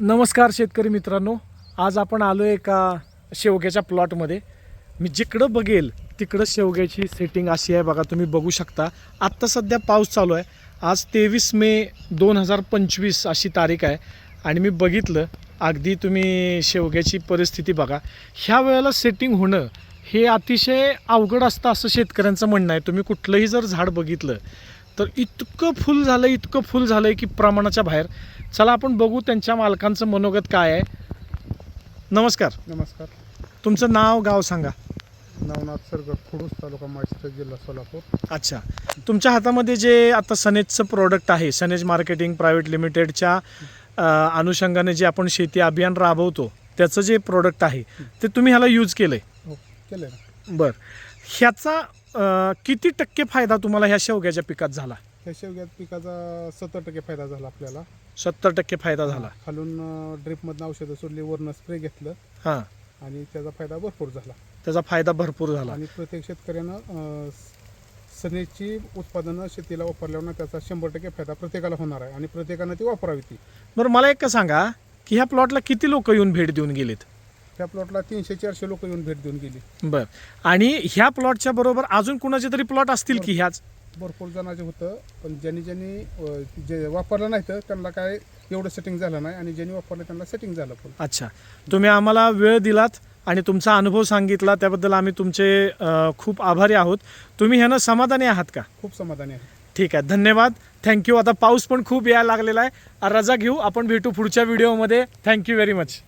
नमस्कार शेतकरी मित्रांनो. आज आपण आलो आहे एका शेवग्याच्या प्लॉटमध्ये मी जिकडं बघेल तिकडं शेवग्याची सेटिंग अशी आहे बघा तुम्ही बघू शकता. आत्ता सध्या पाऊस चालू आहे. आज तेवीस मे दोन हजार पंचवीस अशी तारीख आहे. आणि मी बघितलं अगदी तुम्ही शेवग्याची परिस्थिती बघा. ह्या वेळेला सेटिंग होणं हे अतिशय अवघड असतं असं शेतकऱ्यांचं म्हणणं आहे. तुम्ही कुठलंही जर झाड बघितलं तर इतकं फुल झालं इतकं फुल झालं आहे की प्रमाणाच्या बाहेर. चला आपण बघू त्यांच्या मालकांचं मनोगत काय आहे. नमस्कार. नमस्कार. तुमचं नाव गाव सांगा. नवनाथ सरगर खुडूस तालुका माळशिरस जिल्हा सोलापूर. अच्छा. तुमच्या हातामध्ये जे आता सनेजचं प्रोडक्ट आहे सनेज मार्केटिंग प्रायव्हेट लिमिटेडच्या अ, अनुषंगाने जे आपण शेती अभियान राबवतो त्याचं जे प्रोडक्ट आहे ते तुम्ही ह्याला यूज केलं आहे हो केलं ना. बरं. ह्याचा अ, किती टक्के फायदा तुम्हाला ह्या शेवग्याच्या पिकात झाला? त्या शेवग्यात पिकाचा सत्तर टक्के फायदा झाला आपल्याला. सत्तर टक्के फायदा झाला. खालून ड्रिपमधनं औषधं सोडली वरनं स्प्रे घेतलं. हां. आणि त्याचा फायदा भरपूर झाला. त्याचा फायदा भरपूर झाला. आणि प्रत्येक शेतकऱ्यानं अं, स- सनेची उत्पादनं शेतीला वापरल्यानं त्याचा शंभर टक्के फायदा प्रत्येकाला होणार आहे. आणि प्रत्येकानं ती वापरावी ती. बरं मला एक का सांगा की ह्या प्लॉटला किती लोक येऊन भेट देऊन गेलेत? त्या प्लॉटला तीनशे चारशे लोक येऊन भेट देऊन गेली. बर. आणि ह्या प्लॉटच्या बरोबर अजून कुणाचे तरी प्लॉट असतील की ह्याच? भरपूर जणांचे होतं पण ज्यांनी ज्यांनी अं, जे वापरलं नाही तर त्यांना काय एवढं सेटिंग झालं नाही आणि ज्यांनी वापरलं त्यांना सेटिंग झालं पण. अच्छा. तुम्ही आम्हाला वेळ दिलात आणि तुमचा अनुभव सांगितला त्याबद्दल आम्ही तुमचे अ, खूप आभारी आहोत. तुम्ही ह्यानं समाधानी आहात का? खूप समाधानी आहे. ठीक आहे. धन्यवाद. थँक्यू आता पाऊस पण खूप यायला लागलेला आहे. रजा घेऊ. आपण भेटू पुढच्या व्हिडिओमध्ये थँक्यू व्हेरी मच